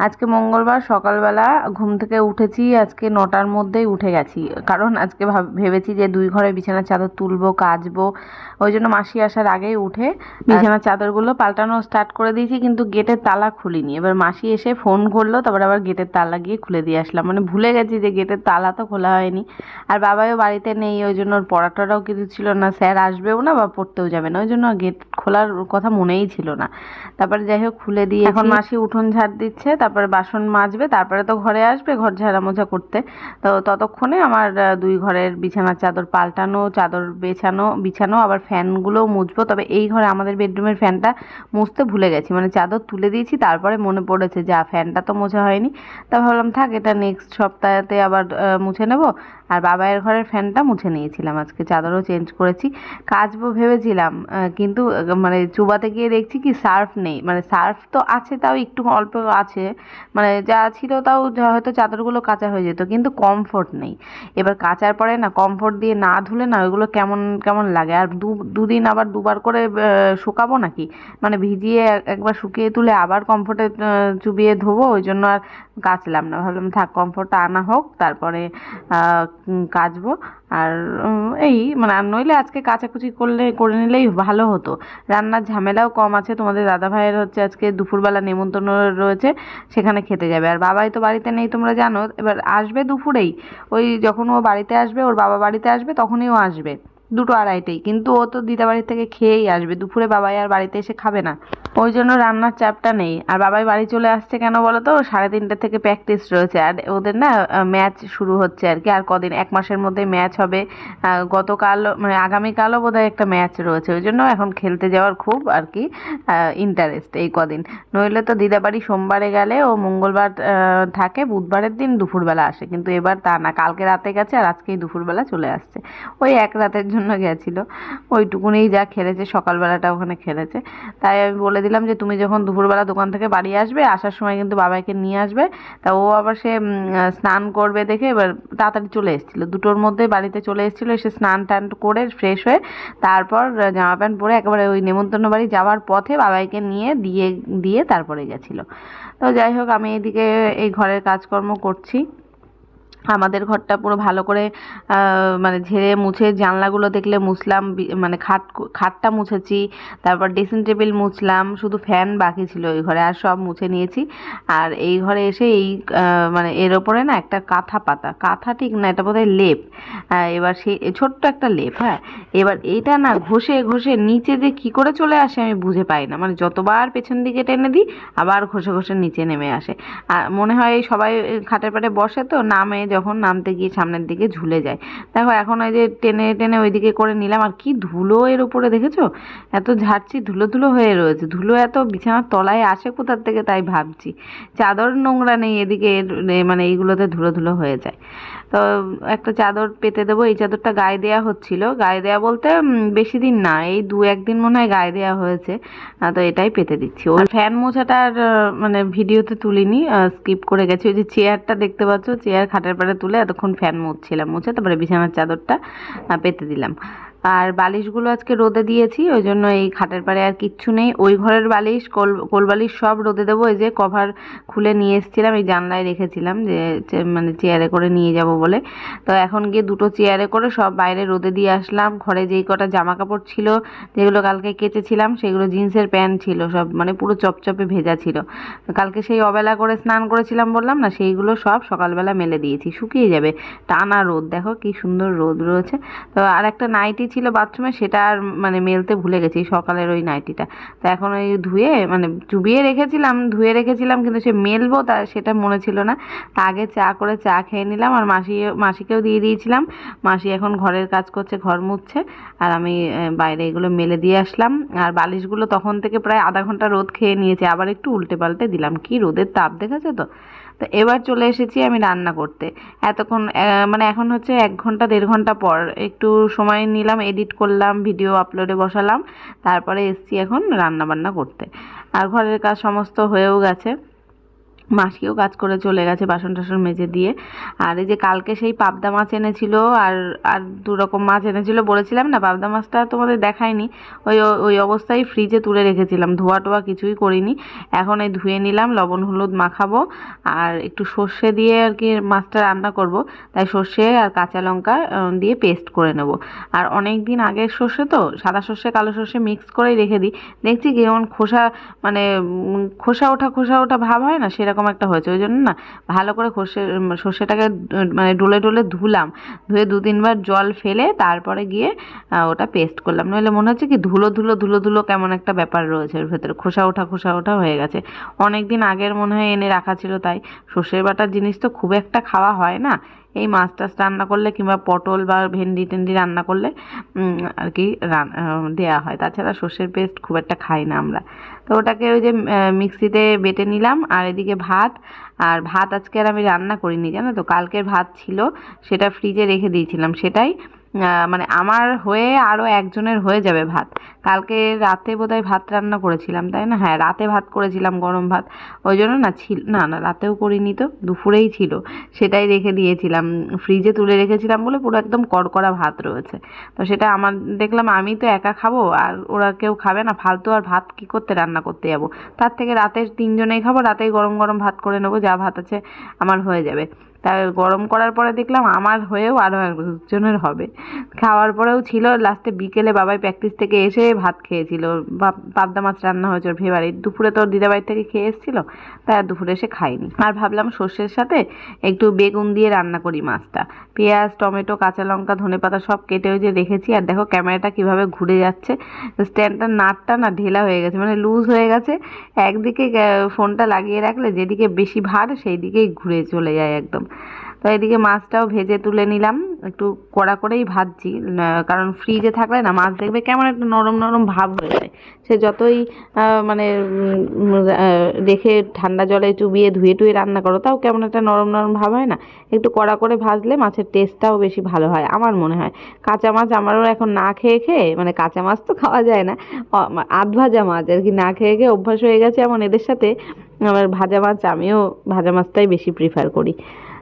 আজকে মঙ্গলবার সকালবেলা ঘুম থেকে উঠেছি, আজকে নটার মধ্যেই উঠে গেছি। কারণ আজকে ভাব- ভেবেছি যে দুই ঘরে বিছানার চাদর তুলবো, কাচবো। ওই জন্য মাসি আসার আগেই উঠে বিছানার চাদরগুলো পাল্টানো স্টার্ট করে দিয়েছি, কিন্তু গেটের তালা খুলিনি। এবার মাসি এসে ফোন করল, তারপর আবার গেটের তালা গিয়ে খুলে দিয়ে আসলাম। মানে ভুলে গেছি যে গেটের তালা তো খোলা হয়নি। আর বাবাও বাড়িতে নেই, ওই জন্য ওর পড়াটাও কিছু ছিল না। স্যার আসবেও না বা পড়তেও যাবে না, ওই জন্য গেট খোলার কথা মনেই ছিল না। তারপরে যাই হোক, খুলে দিয়ে এখন মাসি উঠোন ঝাড় দিচ্ছে, তারপরে বাসন মাজবে, তারপরে তো ঘরে আসবে ঘর ঝাড়া মোছা করতে। তো ততক্ষণে আমার দুই ঘরের বিছানার চাদর পাল্টানো, চাদর বেছানো, বিছানো, আবার ফ্যানগুলো মুছবো। তবে এই ঘরে আমাদের বেডরুমের ফ্যানটা মুছতে ভুলে গেছি। মানে চাদর তুলে দিয়েছি, তারপরে মনে পড়েছে যা ফ্যানটা তো মোছা হয়নি। তা ভাবলাম, থাক, এটা নেক্সট সপ্তাহেতে আবার মুছে নেব। আর বাবাইয়ের ঘরের ফ্যানটা মুছে নিয়েছিলাম। আজকে চাদরও চেঞ্জ করেছি। কাচবো ভেবেছিলাম কিন্তু মানে চুবাতে গিয়ে দেখছি কি সার্ফ নেই। মানে সার্ফ তো আছে, তাও একটু অল্প আছে। মানে যা ছিল তাও হয়তো চাদরগুলো কাঁচা হয়ে যেত, কিন্তু কমফোর্ট নেই। এবার কাচার পরে না কমফোর্ট দিয়ে না ধুলে না ওইগুলো কেমন কেমন লাগে? আর দু, দুদিন আবার দুবার করে শুকাবো নাকি? মানে ভিজিয়ে একবার শুকিয়ে তুলে আবার কমফোর্টে চুবিয়ে ধোবো, ওই জন্য আর কাচলাম না। ভাবলাম, থাক কমফোর্টটা আনা হোক, তারপরে কাচবো। আর এই মানে আর নইলে আজকে কাচাকুচি করলে, করে নিলেই ভালো হতো। রান্নার ঝামেলাও কম আছে। তোমাদের দাদা ভাইয়ের হচ্ছে আজকে দুপুরবেলা নেমন্তন্ন রয়েছে, সেখানে খেতে যাবে। আর বাবাই তো বাড়িতে নেই, তোমরা জানো। এবার আসবে দুপুরেই। ওই যখন ও বাড়িতে আসবে, ওর বাবা বাড়িতে আসবে, তখনই ও আসবে। দুটো আড়াইটেই। কিন্তু ও তো দিদা বাড়ি থেকে খেয়েই আসবে। দুপুরে বাবাই আর বাড়িতে এসে খাবে না। ওই জন্য রান্নার চাপটা নেই। আর বাবাই বাড়ি চলে আসছে কেন বলো তো সাড়ে তিনটে থেকে প্র্যাকটিস রয়েছে। আর ওদের না ম্যাচ শুরু হচ্ছে আর কি। আর কদিন? এক মাসের মধ্যে ম্যাচ হবে। গতকাল মানে আগামীকালও বোধহয় একটা ম্যাচ রয়েছে। ওই জন্য এখন খেলতে যাওয়ার খুব আর কি ইন্টারেস্ট এই কদিন। নইলে তো দিদাবাড়ি সোমবারে গেলে ও মঙ্গলবার থাকে। বুধবারের দিন দুপুরবেলা আসে। কিন্তু এবার তা না। কালকে রাতে গেছে আর আজকেই দুপুরবেলা চলে আসছে। ওই এক রাতের জন্য গেছিল। ওইটুকুনেই যা খেলেছে, সকালবেলাটা ওখানে খেলেছে। তাই আমি বলে দিলাম যে, তুমি যখন দুপুরবেলা দোকান থেকে বাড়ি আসবে, আসার সময় কিন্তু বাবাকে নিয়ে আসবে। তা ও আবার সে স্নান করবে দেখে এবার তাড়াতাড়ি চলে এসেছিল। দুটোর মধ্যে বাড়িতে চলে এসেছিল, এসে স্নান টান করে ফ্রেশ হয়ে তারপর জামা প্যান্ট পরে একেবারে ওই নেমন্তন্ন বাড়ি যাওয়ার পথে বাবাইকে নিয়ে দিয়ে দিয়ে তারপরে গেছিল। তো যাই হোক, আমি এদিকে এই ঘরের কাজকর্ম করছি। আমাদের ঘরটা পুরো ভালো করে মানে ঝেড়ে মুছে জানলাগুলো দেখলে মুছলাম মানে খাট, খাটটা মুছেছি, তারপর ড্রেসিং টেবিল মুছলাম, শুধু ফ্যান বাকি ছিল ওই ঘরে, আর সব মুছে নিয়েছি। আর এই ঘরে এসে এই মানে এর ওপরে না একটা কাঁথা পাতা, কাঁথা ঠিক না, এটা বোধহয় লেপ। এবার সেই ছোট্ট একটা লেপ হ্যাঁ। এবার এইটা না ঘষে ঘষে নিচে যে কি করে চলে আসে আমি বুঝে পাই না। মানে যতবার পেছন দিকে টেনে দিই, আবার ঘষে ঘষে নিচে নেমে আসে। আর মনে হয় সবাই খাটের পাটে বসে তো, নামে যখন নামতে গিয়ে সামনের দিকে ঝুলে যায়। দেখো এখন ওই যে টেনে টেনে ওইদিকে করে নিলাম। আর কি ধুলো এর উপরে দেখেছ? এত ঝাড়ছি, ধুলো ধুলো হয়ে রয়েছে। ধুলো এত বিছানার তলায় আসে কোথার থেকে তাই ভাবছি। চাদর নোংরা নেই এদিকে মানে এইগুলোতে ধুলো ধুলো হয়ে যায়। তো একটা চাদর পেতে দেবো। এই চাদরটা গায়ে দেওয়া হচ্ছিল। গায়ে দেওয়া বলতে বেশি দিন না। এই দু একদিন মনে হয় গায়ে দেওয়া হয়েছে। তো এটাই পেতে দিচ্ছি। ওই ফ্যান মোছাটার মানে ভিডিওতে তুলিনি স্কিপ করে গেছি। ওই যে চেয়ারটা দেখতে পাচ্ছ? চেয়ার খাটের পাড়ে তুলে এতক্ষণ ফ্যান মুছছিলাম মুছে তারপরে বিছানার চাদরটা পেতে দিলাম। আর বালিশগুলো আজকে রোদে দিয়েছি, ওই জন্য এই খাটের পাড়ে আর কিচ্ছু নেই। ওই ঘরের বালিশ, কোল কোল বালিশ সব রোদে দেবো, এই যে কভার খুলে নিয়ে এসেছিলাম, এই জানলায় রেখেছিলাম যে মানে চেয়ারে করে নিয়ে যাব বলে। তো এখন গিয়ে দুটো চেয়ারে করে সব বাইরে রোদে দিয়ে আসলাম। ঘরে যেই কটা জামা কাপড় ছিল, যেগুলো কালকে কেচেছিলাম, সেগুলো জিন্সের প্যান্ট ছিল, সব মানে পুরো চপচপে ভেজা ছিল। কালকে সেই অবেলা করে স্নান করেছিলাম বললাম না, সেইগুলো সব সকালবেলা মেলে দিয়েছি, শুকিয়ে যাবে। টানা রোদ, দেখো কি সুন্দর রোদ রয়েছে। তো আর একটা নাইটি ছিল বাথরুমে, সেটা আর মানে মেলতে ভুলে গেছি সকালের ওই নাইটিটা। তো এখন ওই ধুয়ে মানে চুবিয়ে রেখেছিলাম, ধুয়ে রেখেছিলাম, কিন্তু সে মেলবো, তা সেটা মনে ছিল না। তা আগে চা করে চা খেয়ে নিলাম, আর মাসি, মাসিকেও দিয়ে দিয়েছিলাম। মাসি এখন ঘরের কাজ করছে, ঘর মুছছে, আর আমি বাইরে এগুলো মেলে দিয়ে আসলাম। আর বালিশগুলো তখন থেকে প্রায় আধা ঘণ্টা রোদ খেয়ে নিয়েছে, আবার একটু উল্টে পাল্টে দিলাম। কি রোদের তাপ, দেখেছ তো? তো এবার চলে এসেছি আমি রান্না করতে। এতক্ষণ মানে এখন হচ্ছে এক ঘণ্টা, দেড় ঘণ্টা পর একটু সময় নিলাম এডিট করলাম ভিডিও আপলোডে বসালাম, তারপরে এসছি এখন রান্না বান্না করতে। আর ঘরের কাজ সমস্ত হয়েও গেছে। মাসিও কাজ করে চলে গেছে বাসন টাসন মেজে দিয়ে। আর এই যে কালকে সেই পাবদা মাছ এনেছিল, আর আর দু রকম মাছ এনেছিল বলেছিলাম না, পাবদা মাছটা তোমাদের দেখায়নি ওই ওই অবস্থায় ফ্রিজে তুলে রেখেছিলাম, ধোয়া টোয়া কিছুই করিনি। এখন এই ধুয়ে নিলাম, লবণ, হলুদ মাখাবো, আর একটু সর্ষে দিয়ে আর কি মাছটা রান্না করব। তাই সর্ষে আর কাঁচা লঙ্কা দিয়ে পেস্ট করে নেব। আর অনেক দিন আগের সর্ষে তো, সাদা সর্ষে, কালো সর্ষে মিক্স করেই রেখে দিই। দেখছি কি যেমন খোসা মানে খোসা ওঠা খোসা ওঠা ভাব হয় না, সেরকম একটা হয়েছে। ওই জন্য না ভালো করে সর্ষে সর্ষেটাকে মানে ডলে ডলে ধুলাম। ধুয়ে দু তিনবার জল ফেলে তারপরে গিয়ে ওটা পেস্ট করলাম। নইলে মনে হচ্ছে কি ধুলো ধুলো ধুলো ধুলো কেমন একটা ব্যাপার রয়েছে ওর ভেতরে। খোসা ওঠা খোসা ওঠা হয়ে গেছে। অনেক দিন আগের মনে হয় এনে রাখা ছিল তাই। সর্ষের বাটার জিনিস তো খুব একটা খাওয়া হয় না। এই মাছ টাছ রান্না করলে কিংবা পটল বা ভেন্ডি টেন্ডি রান্না করলে আর কি দেয়া হয়। তাছাড়া সর্ষের পেস্ট খুব একটা খাই না আমরা। তো ওটাকে ওই যে মিক্সিতে বেটে নিলাম আর এদিকে ভাত। আর ভাত আজকে আর আমি রান্না করিনি, জানো তো? কালকের ভাত ছিল, সেটা ফ্রিজে রেখে দিয়েছিলাম সেটাই। মানে আমার হয়ে আরও একজনের হয়ে যাবে ভাত। কালকে রাতে বোধহয় ভাত রান্না করেছিলাম, তাই না? হ্যাঁ রাতে ভাত করেছিলাম গরম ভাত। ওই জন্য না ছিল, না না, রাতেও করিনি তো, দুপুরেই ছিল। সেটাই রেখে দিয়েছিলাম। ফ্রিজে তুলে রেখেছিলাম বলে পুরো একদম কড়কড়া ভাত রয়েছে। তো সেটা আমার, দেখলাম আমি তো একা খাব আর ওরা কেউ খাবে না, ফালতু আর ভাত কি করতে রান্না করতে যাব? তার থেকে রাতে তিনজনেই খাব, রাতেই গরম গরম ভাত করে নেব, যা ভাত আছে আমার হয়ে যাবে। তা গরম করার পরে দেখলাম আমার হয়েও আরও একজনের হবে। খাওয়ার পরেও ছিল লাস্টে বিকেলে বাবাই প্র্যাকটিস থেকে এসে ভাত খেয়েছিল। বা- পাবদা মাছ রান্না হয়েছে ওর দুপুরে তো দিদাবাড়ি থেকে খেয়ে এসেছিল তাই আর দুপুরে এসে খাইনি আর ভাবলাম সর্ষের সাথে একটু বেগুন দিয়ে রান্না করি মাছটা। পেঁয়াজ, টমেটো, কাঁচা লঙ্কা ধনেপাতা সব কেটে ওই যে রেখেছি। আর দেখো ক্যামেরাটা কীভাবে ঘুরে যাচ্ছে। স্ট্যান্ডটার নাটটা না ঢেলা হয়ে গেছে মানে লুজ হয়ে গেছে। একদিকে ফোনটা লাগিয়ে রাখলে যেদিকে বেশি ভার সেই দিকেই ঘুরে চলে যায় একদম। তো এদিকে মাছটাও ভেজে তুলে নিলাম। একটু কড়া করেই ভাজছি কারণ ফ্রিজে থাকলে না মাছ দেখবে কেমন একটা নরম নরম ভাব হয়ে যায়। সে যতই মানে রেখে ঠান্ডা জলে চুবিয়ে ধুয়ে টুয়ে রান্না করো, তাও কেমন একটা নরম নরম ভাব হয় না। একটু কড়া করে ভাজলে মাছের টেস্টটাও বেশি ভালো হয়, আমার মনে হয়। কাঁচা মাছ আমারও এখন না খেয়ে খেয়ে মানে কাঁচা মাছ তো খাওয়া যায় না আধ ভাজা মাছ আর কি না খেয়ে খেয়ে অভ্যাস হয়ে গেছে এমন এদের সাথে। আমার ভাজা মাছ আমিও ভাজা মাছটাই বেশি প্রিফার করি।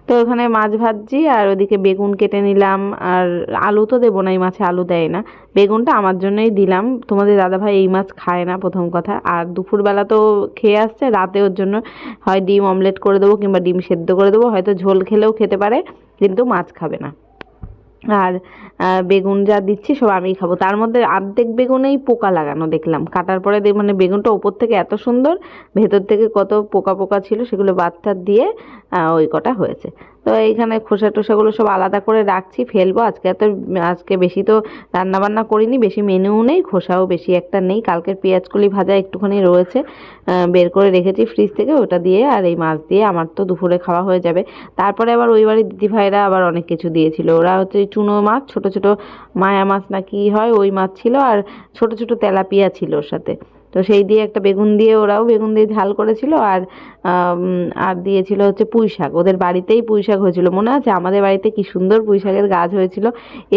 তো ওখানে মাছ ভাজছি আর ওদিকে বেগুন কেটে নিলাম। আর আলু তো দেবো না, এই মাছে আলু দেয় না। বেগুনটা আমার জন্যই দিলাম। তোমাদের দাদাভাই এই মাছ খায় না, প্রথম কথা। আর দুপুরবেলা তো খেয়ে আসছে, রাতে ওর জন্য হয় ডিম অমলেট করে দেবো কিংবা ডিম সেদ্ধ করে দেবো। হয়তো ঝোল খেলেও খেতে পারে, কিন্তু মাছ খাবে না। আর বেগুন যা দিচ্ছি সব আমি খাব। তার মধ্যে অর্ধেক বেগুনেই পোকা লাগানো দেখলাম। কাটার পরে দেখ মানে বেগুনটা ওপর থেকে এত সুন্দর, ভেতর থেকে কত পোকা পোকা ছিল সেগুলো বাদ দিয়ে ওই কটা হয়েছে। তো এইখানে খোসা টোসাগুলো সব আলাদা করে রাখছি, ফেলব। আজকে এত, আজকে বেশি তো রান্না বান্না করিনি, বেশি মেনুও নেই, খোসাও বেশি একটা নেই। কালকের পেঁয়াজকলি ভাজা একটুখানি রয়েছে বের করে রেখেছি ফ্রিজ থেকে, ওটা দিয়ে আর এই মাছ দিয়ে। আমার তো দুপুরে খাওয়া হয়ে যাবে। তারপরে আবার ওই বাড়ির দিদিভাইরা আবার অনেক কিছু দিয়েছিল। ওরা হচ্ছে চুনো মাছ, ছোট ছোট মায়া মাছ না কি হয়, ওই মাছ ছিল, আর ছোট ছোট তেলাপিয়া ছিল ওর সাথে। তো সেই দিয়ে একটা বেগুন দিয়ে ওরাও বেগুন দিয়ে ঝাল করেছিল আর আর দিয়েছিল হচ্ছে পুঁই শাক ওদের বাড়িতেই পুঁই শাক হয়েছিল। মনে আছে? আমাদের বাড়িতে কি সুন্দর পুঁই শাকের গাছ হয়েছিল।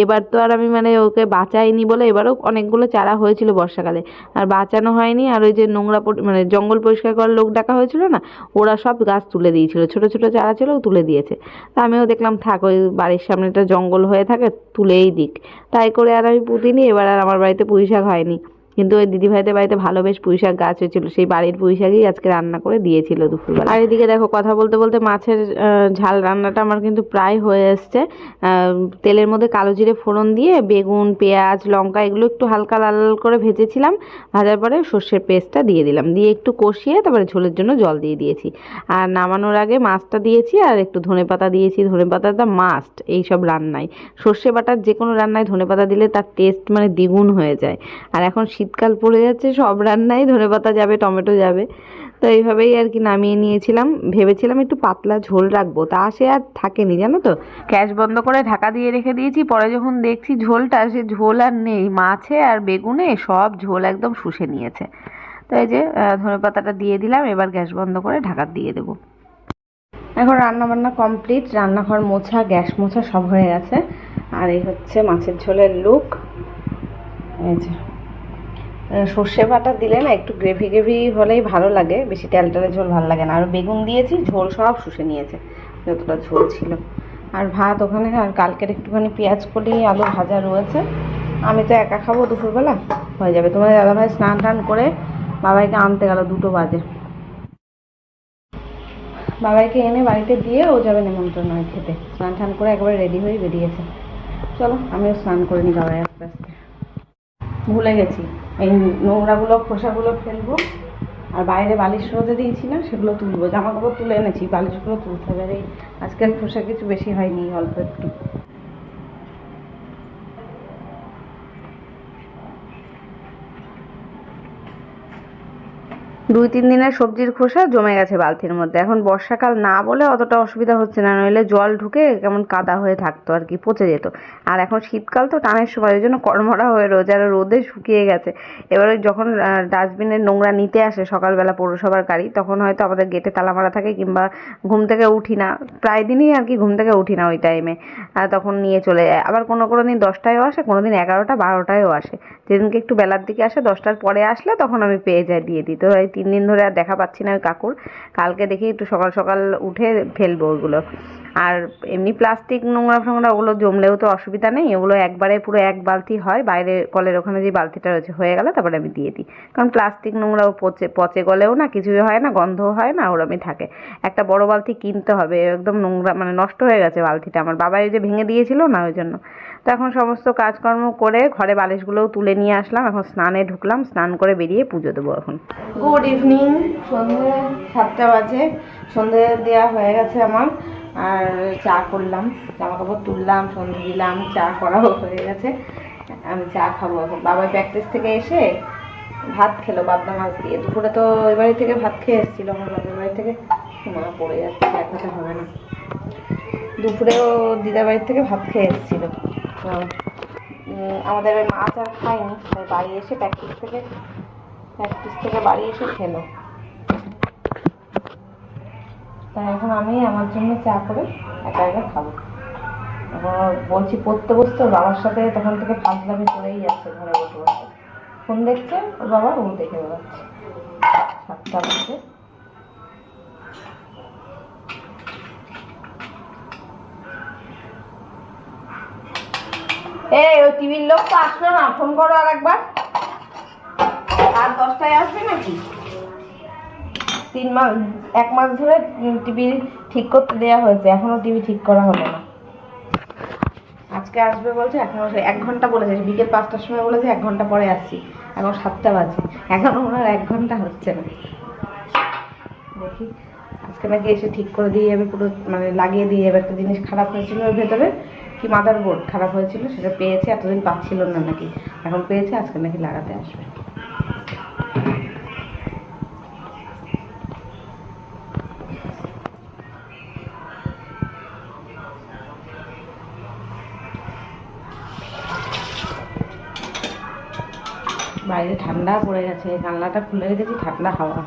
এবার তো আর আমি মানে ওকে বাঁচাইনি বলে এবারও অনেকগুলো চারা হয়েছিল বর্ষাকালে। আর বাঁচানো হয়নি। আর ওই যে নোংরা মানে জঙ্গল পরিষ্কার করার লোক ডাকা হয়েছিল না, ওরা সব গাছ তুলে দিয়েছিল। ছোট ছোট চারা ছিল তুলে দিয়েছে। তা আমিও দেখলাম, থাক, ওই বাড়ির সামনেটা জঙ্গল হয়ে থাকে, তুলেই দিক। তাই করে আর আমি পুঁতিনি। এবার আর আমার বাড়িতে পুঁই শাক হয়নি। কিন্তু ওই দিদিভাইদের বাড়িতে ভালো বেশ পুঁই শাক গাছ হয়েছিল, সেই বাড়ির পুঁই শাকই আজকে রান্না করে দিয়েছিল দুপুরবেলা। আর এদিকে দেখো, কথা বলতে বলতে মাছের ঝাল রান্নাটা আমার কিন্তু প্রায় হয়ে এসছে। তেলের মধ্যে কালো জিরে ফোড়ন দিয়ে, বেগুন, পেঁয়াজ, লঙ্কা এগুলো একটু হালকা লাল লাল করে ভেজেছিলাম। ভাজার পরে সর্ষের পেস্টটা দিয়ে দিলাম। দিয়ে একটু কষিয়ে তারপরে ঝোলের জন্য জল দিয়ে দিয়েছি। আর নামানোর আগে মাছটা দিয়েছি আর একটু ধনেপাতা দিয়েছি। ধনে ধনেপাতাটা মাস্ট এই সব রান্নায় সর্ষে বাটার যে কোনো রান্নায় ধনেপাতা দিলে তার টেস্ট মানে দ্বিগুণ হয়ে যায়। আর এখন শীতকাল পড়ে যাচ্ছে সব রান্নায় ধনেপাতা যাবে টমেটো যাবে। তো এইভাবেই আর কি নামিয়ে নিয়েছিলাম। ভেবেছিলাম একটু পাতলা ঝোল রাখব তা সে আর থাকেনি জানো তো? গ্যাস বন্ধ করে ঢাকা দিয়ে রেখে দিয়েছি পরে যখন দেখছি ঝোলটা সে ঝোল আর নেই মাছে আর বেগুনে সব ঝোল একদম শুষে নিয়েছে। তো এই যে ধনে পাতাটা দিয়ে দিলাম এবার গ্যাস বন্ধ করে ঢাকা দিয়ে দেবো। এখন রান্না বান্না কমপ্লিট রান্নাঘর মোছা গ্যাস মোছা সব হয়ে গেছে। আর এই হচ্ছে মাছের ঝোলের লুক। এই যে। সর্ষে বাটা দিলে না একটু গ্রেভি গ্রেভি হলেই ভালো লাগে। বেশি তেল তেলে ঝোল ভালো লাগে না। আর বেগুন দিয়েছি, ঝোল সব শুষে নিয়েছে, যতটা ঝোল ছিল। আর ভাত ওখানে, আর কালকের একটুখানি পেঁয়াজ কলি, আলু ভাজা রয়েছে। আমি তো একা খাব দুপুরবেলা, হয়ে যাবে। তোমার দাদাভাই স্নান টান করে বাবাইকে আনতে গেল দুটো বাজে। বাবাইকে এনে বাড়িতে দিয়ে ও যাবে নিমন্ত্রণ হয় খেতে। স্নান টান করে একবারে রেডি হয়ে বেরিয়েছে। চলো, আমিও স্নান করে নিই বাবাই আস্তে আস্তে। ভুলে গেছি। এই নোংরাগুলো, খোসাগুলো ফেলব। আর বাইরে বালিশ রোদে দিয়েছি না সেগুলো তুলবো। জামাকাপড় তুলে এনেছি, বালিশগুলো তুলতে হবে। আজকের খোসা কিছু বেশি হয়নি, অল্প একটু। দুই, তিন দিনের সবজির খোসা জমে গেছে বালতির মধ্যে। এখন বর্ষাকাল না বলে অতটা অসুবিধা হচ্ছে না, নইলে জল ঢুকে কেমন কাদা হয়ে থাকতো আর কি, পচে যেত। আর এখন শীতকাল তো টানের সময়, ওই জন্য কর্মরা হয়ে রয়েছে আর রোদে শুকিয়ে গেছে। এবারে যখন ডাস্টবিনের নোংরা নিতে আসে সকালবেলা পৌরসভার গাড়ি, তখন হয়তো আমাদের গেটে তালা মারা থাকে কিংবা ঘুম থেকে উঠি না। প্রায় দিনই আর কি ঘুম থেকে উঠি না ওই টাইমে তখন নিয়ে চলে যায়। আবার কোনো কোনো দিন দশটায়ও আসে, কোনো দিন এগারোটা, বারোটায়ও আসে। যেদিনকে একটু বেলার দিকে আসে, দশটার পরে আসলে তখন আমি পেয়ে যাই দিয়ে দিই। তো এই তিন দিন ধরে আর দেখা পাচ্ছি না ওই কাকুর। কালকে দেখি একটু সকাল সকাল উঠে ফেলব ওগুলো আর এমনি প্লাস্টিক নোংরা ফোংরা ওগুলো জমলেও তো অসুবিধা নেই। ওগুলো একবারে পুরো এক বালতি হয়। বাইরে কলের ওখানে যে বালতিটা রয়েছে, হয়ে গেলে তারপরে আমি দিয়ে দিই। কারণ প্লাস্টিক নোংরাও পচে পচে গলেও না কিছুই হয় না, গন্ধও হয় না, ওরমই থাকে। একটা বড় বালতি কিনতে হবে, একদম নোংরা মানে নষ্ট হয়ে গেছে বালতিটা। আমার বাবা এই যে ভেঙে দিয়েছিল না ওই জন্য। তো এখন সমস্ত কাজকর্ম করে ঘরে বালিশগুলোও তুলে নিয়ে আসলাম। এখন স্নানে ঢুকলাম, স্নান করে বেরিয়ে পুজো দেবো এখন। গুড ইভিনিং সন্ধে সাতটা বাজে। সন্ধে দেওয়া হয়ে গেছে আমার। আর চা করলাম জামা কাপড় তুললাম, সন্ধে দিলাম, চা করাও হয়ে গেছে। আমি চা খাব এখন। বাবা প্র্যাকটিস থেকে এসে ভাত খেলো বাদনা মাছ দিয়ে। দুপুরে তো ওই বাড়ি থেকে ভাত খেয়ে এসেছিল আমার বাবার বাড়ি থেকে। মা পড়ে যাচ্ছে দেখাতে হবে না। দুপুরেও দিদার বাড়ির থেকে ভাত খেয়ে এসেছিল। আমাদের ওই মাছ আর খাইনি তাই বাড়ি এসে প্র্যাকটিস থেকে প্র্যাকটিস থেকে বাড়ি এসে খেলো। তাই এখন আমি আমার জন্য চা করে একা একা খাব। বলছি, পড়তে বসতে বাবার সাথে তখন থেকে ফাঁসলামি করেই যাচ্ছে ঘরে বসে বসে। ফোন দেখছে, ওর বাবা ও দেখে বেড়াচ্ছে। সাতটা বাজে। এই, ওই টিভির লোক তো আসলো না। ফোন করো আর একবার। আর দশটায় আসবে নাকি? তিন মাস, এক মাস ধরে টিভি ঠিক করতে দেওয়া হয়েছে। এখনও টিভি ঠিক করা হলো না। আজকে আসবে বলছে এখনও এক ঘণ্টা বলেছে। বিকেল পাঁচটার সময় বলেছে, এক ঘণ্টা পরে আসছি। এখন সাতটা বাজে। এখনও ওনার এক ঘণ্টা হচ্ছে না। দেখি। আজকে নাকি এসে ঠিক করে দিয়ে যাবে, পুরো মানে লাগিয়ে দিয়ে যাবে। একটা জিনিস খারাপ হয়েছিল ওর ভেতরে। কি মাদার বোর্ড খারাপ হয়েছিল সেটা পেয়েছে, এতদিন পাচ্ছিল না নাকি? এখন পেয়েছে, আজকে নাকি লাগাতে আসবে। বাইরে ঠান্ডা পড়ে গেছে, জানলাটা খুলে রেখেছি, ঠান্ডা হাওয়া।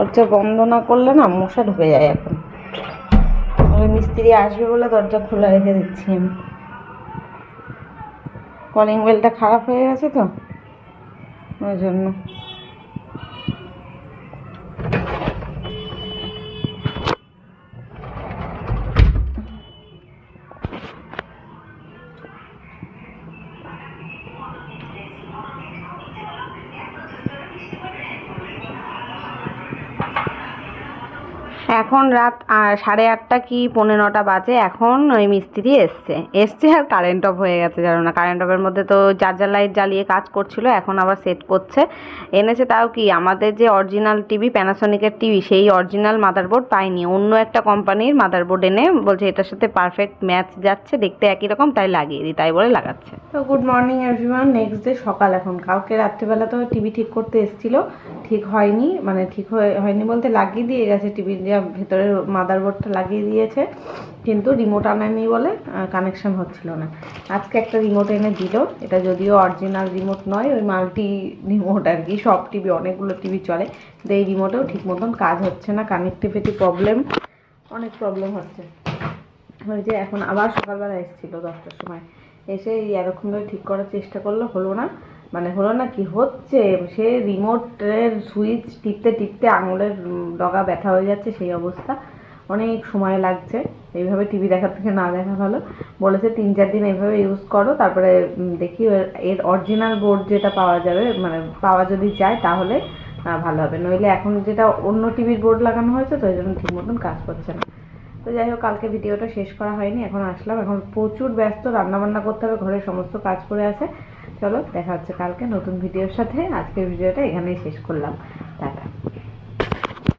দরজা বন্ধ না করলে না মশা ঢুকে যায় এখন। ওই মিস্ত্রি আসবে বলে দরজা খোলা রেখে দিচ্ছি আমি। কলিং বেলটা খারাপ হয়ে গেছে তো? ওই জন্য। এখন রাত সাড়ে আটটা কি পৌনে নটা বাজে, এখন ওই মিস্ত্রি এসছে। এসছে আর কারেন্ট অফ হয়ে গেছে, জানো না। কারেন্ট অফের মধ্যে তো চার্জার লাইট জ্বালিয়ে কাজ করছিল, এখন আবার সেট করছে। এনেছে তাও কি, আমাদের যে অরিজিনাল টিভি প্যানাসনিকের টিভি সেই অরিজিনাল মাদারবোর্ড পাইনি। অন্য একটা কোম্পানির মাদারবোর্ড এনে বলছে, এটার সাথে পারফেক্ট ম্যাচ যাচ্ছে, দেখতে একই রকম, তাই লাগিয়ে দিই তাই বলে লাগাচ্ছে। তো good morning everyone next day সকাল এখন। কাউকে রাত্রিবেলা তো টিভি ঠিক করতে এসেছিল। ঠিক হয়নি মানে ঠিক হয়ে, হয়নি বলতে লাগিয়ে দিয়ে গেছে টিভির যা ভেতরের মাদারবোর্ডটা লাগিয়ে দিয়েছে, কিন্তু রিমোট আনেনি বলে কানেকশন হচ্ছিল না। আজকে একটা রিমোট এনে দিল, এটা যদিও অরিজিনাল রিমোট নয়, ওই মাল্টি রিমোট আর কি, সব টিভি অনেকগুলো টিভি চলে, কিন্তু এই রিমোটেও ঠিক মতন কাজ হচ্ছে না কানেক্টিভিটি প্রবলেম অনেক প্রবলেম হচ্ছে। ওই যে এখন আবার সকালবেলা এসেছিল দশটার সময়, এসে এই এরকম করে ঠিক করার চেষ্টা করল, হলো না। মানে হলো না কি হচ্ছে? সে রিমোটের সুইচ টিপতে টিপতে আঙুলের ডগা ব্যথা হয়ে যাচ্ছে, সেই অবস্থা। অনেক সময় লাগছে। এইভাবে টিভি দেখার থেকে না দেখা ভালো। বলেছে তিন চার দিন এইভাবে ইউজ করো, তারপরে দেখি এর- অরিজিনাল বোর্ড যেটা পাওয়া যাবে মানে পাওয়া যদি যায় তাহলে ভালো হবে। নইলে এখন যেটা অন্য টিভির বোর্ড লাগানো হয়েছে তো এই জন্য ঠিক মতন কাজ করছে না। তো যাই হোক, কালকে ভিডিওটা শেষ করা হয়নি, এখন আসলাম। এখন প্রচুর ব্যস্ত রান্না বান্না করতে হবে ঘরের সমস্ত কাজ করে আছে। চলো দেখা হচ্ছে কালকে নতুন ভিডিওর সাথে। আজকের ভিডিওটা এখানেই শেষ করলাম। টাটা।